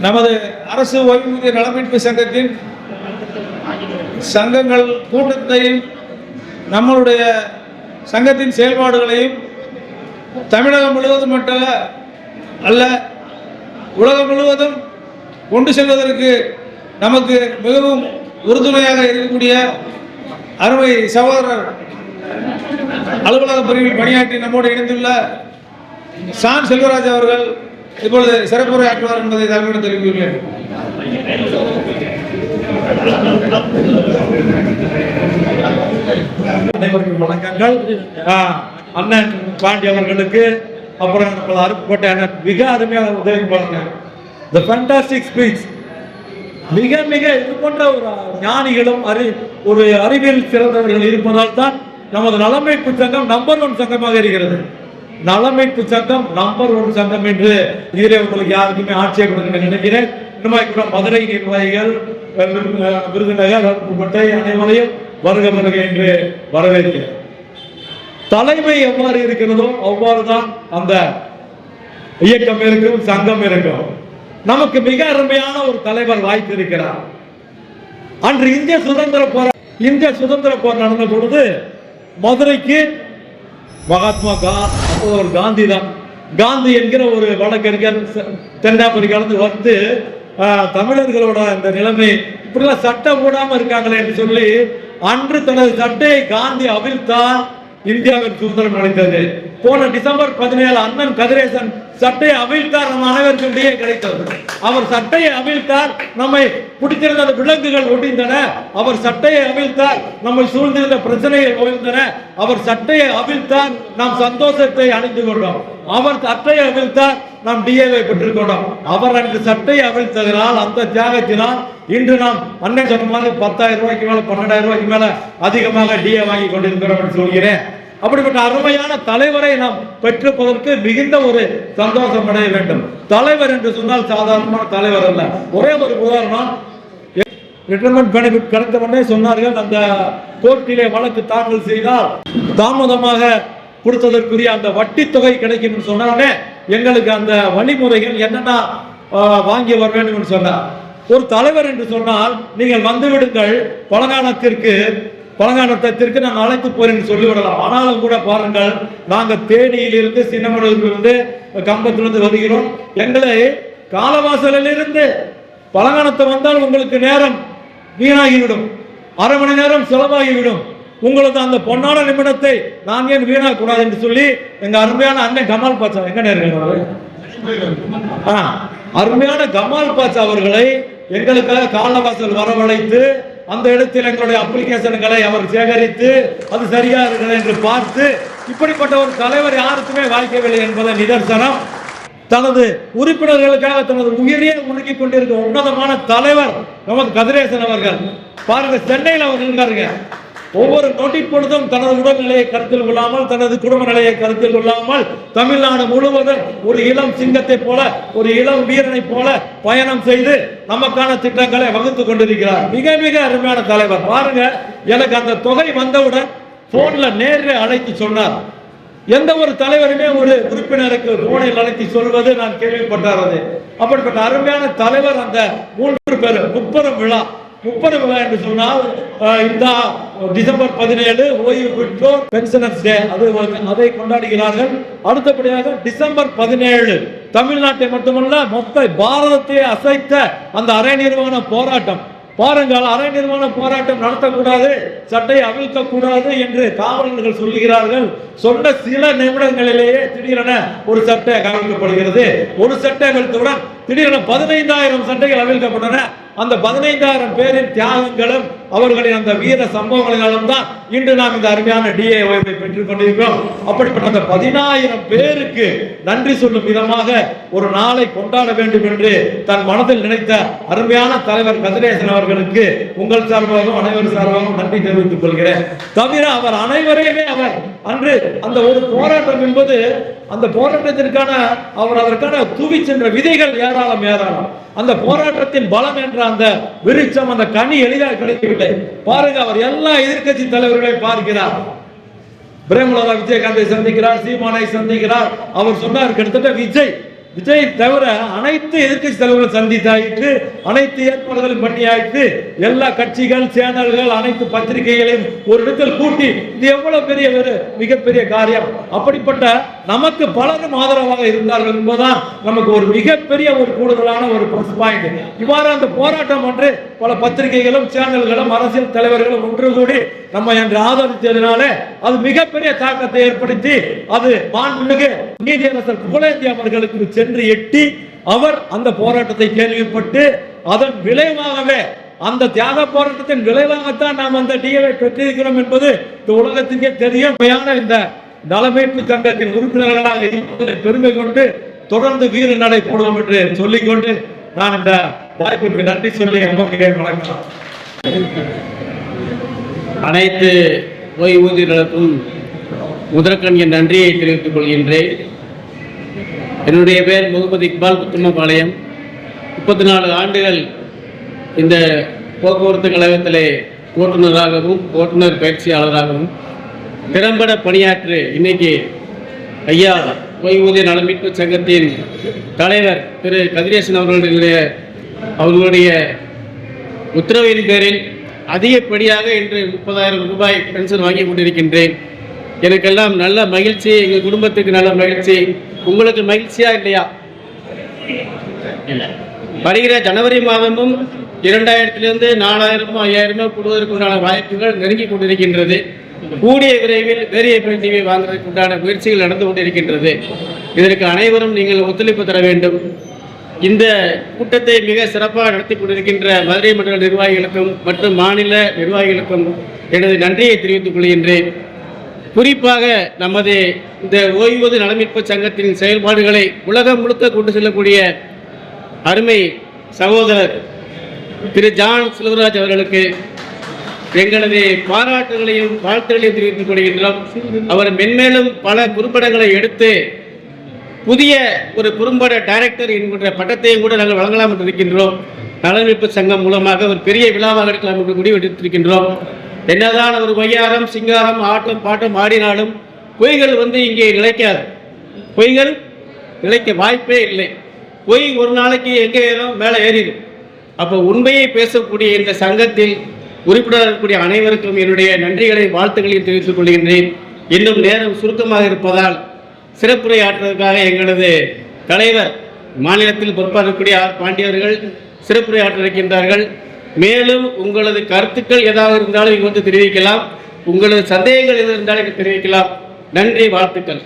நமது அரசு ஓய்வூதிய நலமீட்பு சங்கத்தின் சங்கங்கள் கூட்டத்தையும் நம்மளுடைய சங்கத்தின் செயல்பாடுகளையும் தமிழகம் முழுவதும் மட்டும் அல்ல உலகம் முழுவதும் கொண்டு செல்வதற்கு நமக்கு மிகவும் உறுதுணையாக இருக்கக்கூடிய அருமை சகோதரர் அலுவலக பிரிவில் பணியாற்றி நம்மோடு இணைந்துள்ள சான் செல்வராஜ் அவர்கள் இப்பொழுது சிறப்புரை ஆற்றுவார் என்பதை தலைவரிடம் தெரிவிக்கிறேன் அனைவருக்கும் வணக்கங்கள். ஆ, அண்ணன் பாண்டி அவர்களுக்கு அப்புறம் நமது அருப்புக்கோட்டை அண்ணன் மிக அருமையாக உதவி பாருங்க. த ஃபண்டாஸ்டிக் ஸ்பீச் மிக மிக இது போன்ற ஒரு ஞானிகளும் அறி ஒரு அறிவியல் சிறந்தவர்கள் இருப்பதால் தான் நமது நலமைப்பு சங்கம் நம்பர் ஒன் சங்கமாக இருக்கிறது. நலமைப்பு சங்கம் நம்பர் ஒன் சங்கம் என்று இதிலே உங்களுக்கு யாருக்குமே ஆட்சேபம் நினைக்கிறேன். இன்னும் கூட மதுரை நிர்வாகிகள் விருதுநகர் அருப்புக்கோட்டை அனைவரையும் வருக வருக என்று வரவேற்கிறேன். தலைமை எவ்வாறு இருக்கிறதோ அவ்வாறு தான் அந்த இயக்கம் இருக்கும் சங்கம் இருக்கும். நமக்கு மிக அருமையான ஒரு தலைவர் வாய்ப்பு இருக்கிறார். அன்று இந்திய சுதந்திர போரா இந்திய சுதந்திர போர் நடந்த பொழுது மதுரைக்கு மகாத்மா காந்தி அப்போ காந்தி தான் காந்தி என்கிற ஒரு வழக்கறிஞர் செ- வந்து ஆஹ், தமிழர்களோட அந்த நிலைமை இப்படிலாம் சட்டம் போடாம இருக்காங்களே என்று சொல்லி அன்று தனது சட்டையை காந்தி அவிழ்த்தா இந்தியாவின் சுதந்திரம் அடைந்தது. போன டிசம்பர் பதினேழு அண்ணன் கதிரேசன் சட்டையை அவிழ்த்தார் நம்ம அனைவருக்கும் இடையே கிடைத்தது. அவர் சட்டையை அவிழ்த்தார் நம்மை பிடித்திருந்த அந்த விலங்குகள் ஒடிந்தன. அவர் சட்டையை அவிழ்த்தார் நம்மை சூழ்ந்திருந்த பிரச்சனைகள் ஒழிந்தன. அவர் சட்டையை அவிழ்த்தார் நாம் சந்தோஷத்தை அணிந்து கொண்டோம். அவர் சட்டையை அவிழ்த்தார் நாம் டிஏவை பெற்றுக்கொண்டோம் அவர் அன்று சட்டையை அவிழ்த்ததனால் அந்த தியாகத்தினால் இன்று நாம் அன்னை சொன்ன மாதிரி பத்தாயிரம் ரூபாய்க்கு மேல பன்னெண்டாயிரம் ரூபாய்க்கு மேல அதிகமாக டிஏ வாங்கி கொண்டிருக்கிறோம் என்று சொல்கிறேன். அப்படிப்பட்ட அருமையான தலைவரை நாம் பெற்றிருப்பதற்கு மிகுந்த ஒரு சந்தோஷம் அடைய வேண்டும். தலைவர் என்று சொன்னால் சாதாரணமான தலைவர் அல்ல. ஒரே ஒரு உதாரணம். ரிட்டர்மெண்ட் பெனிஃபிட் கிடைத்த உடனே சொன்னார்கள் அந்த கோர்ட்டிலே வழக்கு தாக்கல் செய்தால் தாமதமாக கொடுத்ததற்குரிய அந்த வட்டி தொகை கிடைக்கும் சொன்னாலே எங்களுக்கு அந்த வழிமுறைகள் என்னென்ன வாங்கி வர வேண்டும் என்று சொன்னார். ஒரு தலைவர் என்று சொன்னால் நீங்கள் வந்து விடுங்கள் பழங்காலத்திற்கு பழங்காலத்திற்கு நான் அழைத்து போறேன் சொல்லி சொல்லிவிடலாம். ஆனாலும் கூட பாருங்கள் நாங்கள் தேனியிலிருந்து சின்னமனூரிலிருந்து கம்பத்திலிருந்து வருகிறோம். எங்களை காலவாசலிலிருந்து பழங்காலத்தை வந்தால் உங்களுக்கு நேரம் வீணாகிவிடும். அரை மணி நேரம் செலவாகிவிடும். உங்களது அந்த பொன்னான நிமிடத்தை நான் ஏன் வீணாக கூடாது என்று சொல்லி எங்க அருமையான அண்ணன் கமால் பாச்சா எங்க நேரம் ஆ, அருமையான கமால் பாட்சா அவர்களை எங்களுக்காக காலவாசல் வரவழைத்து அந்த இடத்தில் எங்களுடைய அப்ளிகேஷன்களை அவர் சேகரித்து அது சரியா இருக்கிறது என்று பார்த்து இப்படிப்பட்ட ஒரு தலைவர் யாருக்குமே வாய்க்கவில்லை என்பதை நிதர்சனம். தனது உறுப்பினர்களுக்காக தனது உயிரியை முழுக்கிக் கொண்டிருக்க உன்னதமான தலைவர் நமது கதிரேசன் அவர்கள். பாருங்க சென்னையில் அவர் இருக்காருங்க ஒவ்வொரு நொடி பொழுதும் தனது உடல்நிலையை கருத்தில் கொள்ளாமல் தனது குடும்ப நிலையை கருத்தில் கொள்ளாமல் தமிழ்நாடு முழுவதும் ஒரு இளம் சிங்கத்தை போல ஒரு இளம் வீரனை போல பயணம் செய்து நமக்கான திட்டங்களை வகுத்து கொண்டிருக்கிறார். மிக மிக அருமையான தலைவர். பாருங்க எனக்கு அந்த தொகை வந்தவுடன் போன்ல நேரில் அழைத்து சொன்னார். எந்த ஒரு தலைவருமே ஒரு உறுப்பினருக்கு போனில் அழைத்து சொல்வது நான் கேள்விப்பட்டாரது அப்படிப்பட்ட அருமையான தலைவர் அந்த மூன்று பேர். முப்பெரும் விழா. முப்பது என்று சொன்னால் இந்த டிசம்பர் பதினேழு ஓய்வு பெற்றோர் பென்ஷனர்ஸ் டே. அது அதை கொண்டாடுகிறார்கள். அடுத்தபடியாக டிசம்பர் பதினேழு தமிழ்நாட்டை மட்டுமல்ல மொத்த பாரதத்தை அசைத்த அந்த அரை நிர்வாண போராட்டம். பாருங்கள் அரை நிர்வாண போராட்டம் நடத்தக்கூடாது சட்டையை அவிழ்க்க கூடாது என்று காவலர்கள் சொல்லுகிறார்கள். சொன்ன சில நிமிடங்களிலேயே திடீரென ஒரு சட்டை அவிழ்க்கப்படுகிறது ஒரு சட்டை அவிழ்த்தவுடன் திடீரென பதினைந்தாயிரம் சட்டைகள் அவிழ்க்கப்பட்டன. அந்த பதினைந்தாயிரம் பேரின் தியாகங்களும் அவர்களின் அந்த வீர சம்பவங்களினாலும் தான் இன்று நாம் இந்த அருமையான டிஏ ஓய்வை பெற்றுக் கொண்டிருக்கிறோம். அப்படிப்பட்ட அந்த பதினாயிரம் பேருக்கு நன்றி சொல்லும் விதமாக ஒரு நாளை கொண்டாட வேண்டும் என்று தன் மனதில் நினைத்த அருமையான தலைவர் கதிரேசன் அவர்களுக்கு உங்கள் சார்பாகவும் அனைவர் சார்பாகவும் நன்றி தெரிவித்துக் கொள்கிறேன். தவிர அவர் அனைவரையுமே அவர் அன்று அந்த ஒரு போராட்டம் என்பது அந்த போராட்டத்திற்கான அவர் அதற்கான தூவி சென்ற விதைகள் ஏராளம் ஏராளம். அந்த போராட்டத்தின் பலம் என்ற அந்த விருட்சம் அந்த கனி எளிதாக கிடைக்கவில்லை பாருங்க அவர் எல்லா எதிர்க்கட்சி தலைவர்களையும் பார்க்கிறார். பிரேமலதா விஜயகாந்தை சந்திக்கிறார் சீமானை சந்திக்கிறார். அவர் சொன்னார் கிட்டத்தட்ட விஜய் விஜய் தவிர அனைத்து எதிர்க்கட்சி தலைவர்கள் சந்தித்தாயிற்று அனைத்து ஏற்பாடுகளும் பண்ணியாயிற்று. எல்லா கட்சிகள் சேனல்கள் அனைத்து பத்திரிகைகளையும் ஒரு இடத்தில் கூட்டி இது எவ்வளவு பெரிய ஒரு மிகப்பெரிய காரியம். அப்படிப்பட்ட நமக்கு பலரும் ஆதரவாக இருந்தார்கள் என்பதுதான் நமக்கு ஒரு மிகப்பெரிய ஒரு கூடுதலான ஒரு ப்ளஸ் பாயிண்ட் இவ்வாறு அந்த போராட்டம் ஒன்று பல பத்திரிகைகளும் சேனல்களும் அரசியல் தலைவர்களும் ஒன்று கூடி நம்ம என்று ஆதரித்ததினால அது மிகப்பெரிய தாக்கத்தை ஏற்படுத்தி அது மாண்புமிகு நீதியரசர் புகழேந்தி அவர்களுக்கு சென்று எட்டி அவர் அந்த போராட்டத்தை கேள்விப்பட்டு அதன் விளைவாகவே அந்த தியாக போராட்டத்தின் விளைவாகத்தான் நாம் அந்த டிஏவை பெற்றிருக்கிறோம் என்பது இந்த உலகத்திற்கே தெரியும். இந்த நலமீட்பு சங்கத்தின் உறுப்பினர்களாக இருப்பதை பெருமை கொண்டு தொடர்ந்து வீர நடை போடுவோம் என்று சொல்லிக்கொண்டு நான் இந்த வாய்ப்பிற்கு நன்றி சொல்லி வணக்கம். அனைத்து ஓய்வூதியர்களுக்கும் முதற்கண் என் நன்றியை தெரிவித்துக் கொள்கின்றேன். என்னுடைய பேர் முகமது இக்பால் புத்துமபாளையம் முப்பத்தி நாலு ஆண்டுகள் இந்த போக்குவரத்து கழகத்திலே ஓட்டுநராகவும் ஓட்டுநர் பயிற்சியாளராகவும் திறம்பட பணியாற்றி இன்னைக்கு ஐயா ஓய்வூதிய நலமீட்பு சங்கத்தின் தலைவர் திரு கதிரேசன் அவர்களுடைய அவர்களுடைய உத்தரவின் பேரில் அதிகப்படியாக இன்று முப்பதாயிரம் ரூபாய் பென்ஷன் வாங்கி கொண்டிருக்கின்றேன். எனக்கெல்லாம் நல்ல மகிழ்ச்சி எங்கள் குடும்பத்துக்கு நல்ல மகிழ்ச்சி. உங்களுக்கு மகிழ்ச்சியா இல்லையா? இல்லை. வருகிற ஜனவரி மாதமும் இரண்டாயிரத்திலிருந்து நாலாயிரமோ ஐயாயிரமோ கூடுவதற்கு உண்டான வாய்ப்புகள் நெருங்கி கொண்டிருக்கின்றது. கூடிய விரைவில் வேரியபிள் டிவி வாங்குறதுக்கு உண்டான முயற்சிகள் நடந்து கொண்டிருக்கின்றது. இதற்கு அனைவரும் நீங்கள் ஒத்துழைப்பு தர வேண்டும். இந்த கூட்டத்தை மிக சிறப்பாக நடத்தி கொண்டிருக்கின்ற மதுரை மண்டல நிர்வாகிகளுக்கும் மற்றும் மாநில நிர்வாகிகளுக்கும் எனது நன்றியை தெரிவித்துக் கொள்கின்றேன். குறிப்பாக நமது இந்த ஓய்வூதிய நலமீட்பு சங்கத்தின் செயல்பாடுகளை உலகம் முழுக்க கொண்டு செல்லக்கூடிய அருமை சகோதரர் திரு ஜான் செல்வராஜ் அவர்களுக்கு எங்களது பாராட்டுகளையும் வாழ்த்துகளையும் தெரிவித்துக் கொள்கின்றோம். அவர் மென்மேலும் பல குறும்படங்களை எடுத்து புதிய ஒரு குறும்பட டைரக்டர் என்கின்ற பட்டத்தையும் கூட நாங்கள் வழங்கலாம் என்று இருக்கின்றோம். நலமீட்பு சங்கம் மூலமாக ஒரு பெரிய விழாவாக எடுக்கலாம் என்று முடிவெடுத்திருக்கின்றோம் என்னதான் ஒரு ஒய்யாரம் சிங்காரம் ஆட்டம் பாட்டம் ஆடினாலும் பொய்கள் வந்து இங்கே நிலைக்காது. பொய்கள் நிலைக்க வாய்ப்பே இல்லை. பொய் ஒரு நாளைக்கு எங்கே ஏறும்? மேலே ஏறிடும். அப்போ உண்மையை பேசக்கூடிய இந்த சங்கத்தில் உறுப்பினராக இருக்கக்கூடிய அனைவருக்கும் என்னுடைய நன்றிகளை வாழ்த்துக்களையும் தெரிவித்துக் கொள்கின்றேன். இன்னும் நேரம் சுருக்கமாக இருப்பதால் சிறப்புரை ஆற்றுவதற்காக எங்களது தலைவர் மாநிலத்தில் பொறுப்பாக இருக்கக்கூடிய ஆர். பாண்டியவர்கள் சிறப்புரை ஆற்றிருக்கின்றார்கள் மேலும் உங்களது கருத்துக்கள் ஏதாவது இருந்தாலும் இங்கு வந்து தெரிவிக்கலாம். உங்களது சந்தேகங்கள் எது இருந்தாலும் இங்கு தெரிவிக்கலாம். நன்றி வாழ்த்துக்கள்.